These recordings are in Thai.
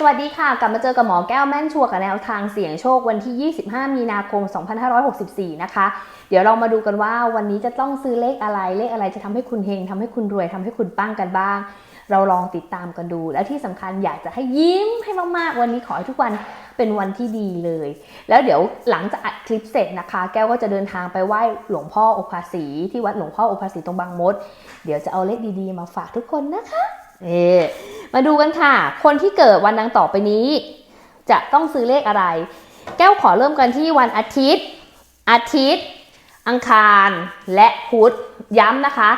สวัสดีค่ะ กลับมาเจอกับหมอแก้วแม่นชัวร์กับแนวทางเสี่ยงโชควันที่ 25 มีนาคม 2564 นะคะ เดี๋ยวเรามาดูกันว่าวันนี้จะต้องซื้อเลขอะไรเลขอะไรจะทำให้คุณเฮงทำให้คุณรวยทำให้คุณปั้งกันบ้าง เราลองติดตามกันดู และที่สำคัญอยากจะให้ยิ้มให้มากๆ วันนี้ขอให้ทุกวันเป็นวันที่ดีเลย แล้วเดี๋ยวหลังจากอัดคลิปเสร็จนะคะ แก้วก็จะเดินทางไปไหว้หลวงพ่อโอภาสีที่วัดหลวงพ่อโอภาสีตรงบางมด เดี๋ยวจะเอาเลขดีๆมาฝากทุกคนนะคะเอ มาดูกันค่ะ คนที่เกิดวันดังต่อไปนี้ จะต้องซื้อเลขอะไร แก้วขอเริ่มกันที่วันอาทิตย์ อาทิตย์ อังคารและพุธย้ำนะคะ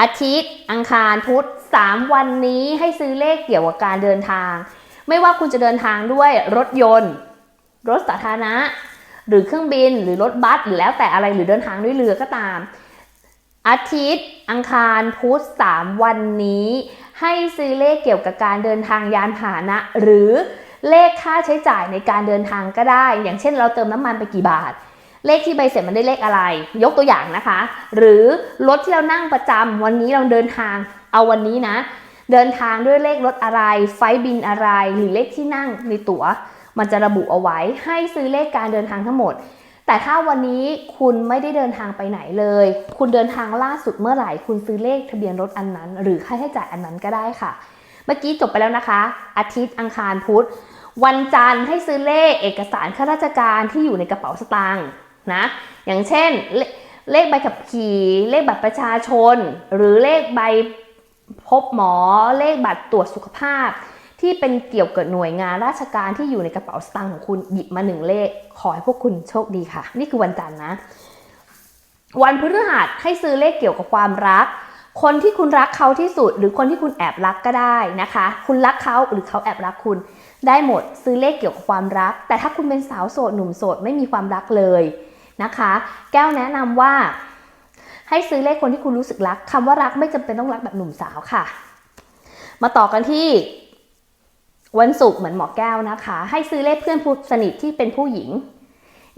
อาทิตย์ อังคารพุธ3 วันนี้ให้ซื้อเลขเกี่ยวกับการเดินทาง ไม่ว่าคุณจะเดินทางด้วยรถยนต์ รถสาธารณะ หรือเครื่องบินหรือรถบัสหรือแล้วแต่อะไรหรือเดินทางด้วยเรือก็ตาม อาทิตย์ อังคารพุธ3วันนี้ ให้ซื้อเลขเกี่ยวกับการเดินทางยานพาหนะ หรือเลขค่าใช้จ่ายในการเดินทางก็ได้ อย่างเช่นเราเติมน้ำมันไปกี่บาท เลขที่ใบเสร็จมันได้เลขอะไร ยกตัวอย่างนะคะ หรือรถที่เรานั่งประจำวันนี้เราเดินทาง เอาวันนี้นะ เดินทางด้วยเลขรถอะไร ไฟบินอะไร หรือเลขที่นั่งในตั๋ว มันจะระบุเอาไว้ให้ซื้อเลขการเดินทางทั้งหมด แต่ถ้าวันนี้คุณไม่ได้เดินทางไปไหนเลย คุณเดินทางล่าสุดเมื่อไหร่ คุณซื้อเลขทะเบียนรถอันนั้น หรือค่าใช้จ่ายอันนั้นก็ได้ค่ะ เมื่อกี้จบไปแล้วนะคะ อาทิตย์อังคารพุธ วันจันทร์ให้ซื้อเลขเอกสารข้าราชการที่อยู่ในกระเป๋าสตางค์นะ อย่างเช่นเลเลขใบขับขี่ เลขบัตรประชาชน หรือเลขใบพบหมอ เลขบัตรตรวจสุขภาพ ที่เป็นเกี่ยวกับหน่วยงานราชการที่อยู่ในกระเป๋าสตางค์ของคุณหยิบมาหนึ่งเลข ขอให้พวกคุณโชคดีค่ะ นี่คือวันจันทร์นะ วันพฤหัสให้ซื้อเลขเกี่ยวกับความรัก คนที่คุณรักเขาที่สุด หรือคนที่คุณแอบรักก็ได้นะคะ คุณรักเขาหรือเขาแอบรักคุณ ได้หมดซื้อเลขเกี่ยวกับความรัก แต่ถ้าคุณเป็นสาวโสดหนุ่มโสดไม่มีความรักเลยนะคะ แก้วแนะนำว่า ให้ซื้อเลขคนที่คุณรู้สึกรักคำว่ารักไม่จำเป็นต้องรักแบบหนุ่มสาวค่ะ มาต่อกันที่ วันศุกร์เหมือนหมอแก้วนะคะ ให้ซื้อเลขเพื่อนผู้สนิทที่เป็นผู้หญิง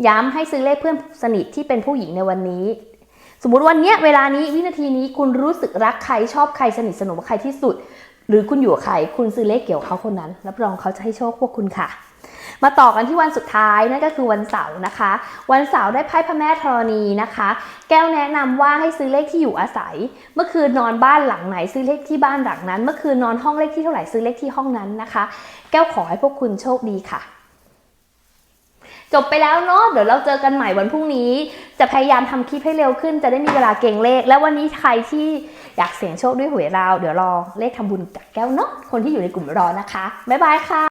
ย้ำให้ซื้อเลขเพื่อนสนิทที่เป็นผู้หญิงในวันนี้ สมมุติวันเนี้ยเวลานี้วินาทีนี้คุณรู้สึกรักใครชอบใครสนิทสนมกับใครที่สุด หรือคุณอยู่กับใครคุณซื้อเลขเกี่ยวกับเขาคนนั้นรับรองเขาจะให้โชคพวกคุณค่ะ มาต่อกันที่วันสุดท้ายนั่นก็คือวันเสาร์นะคะ วันเสาร์ได้ไพ่พระแม่ธรณีนะคะ แก้วแนะนำว่าให้ซื้อเลขที่อยู่อาศัย เมื่อคืนนอนบ้านหลังไหนซื้อเลขที่บ้านหลังนั้น เมื่อคืนนอนห้องเลขที่เท่าไหร่ซื้อเลขที่ห้องนั้นนะคะ แก้วขอให้พวกคุณโชคดีค่ะจบไปแล้วเนาะเดี๋ยวเราเจอกันใหม่วันพรุ่งนี้ จะพยายามทำคลิปให้เร็วขึ้น จะได้มีเวลาเก่งเลข และวันนี้ใครที่อยากเสี่ยงโชคด้วยหวยเราว เดี๋ยวรอเลขทำบุญจากแก้วเนาะคนที่อยู่ในกลุ่มรอนะคะ บ๊ายบายค่ะ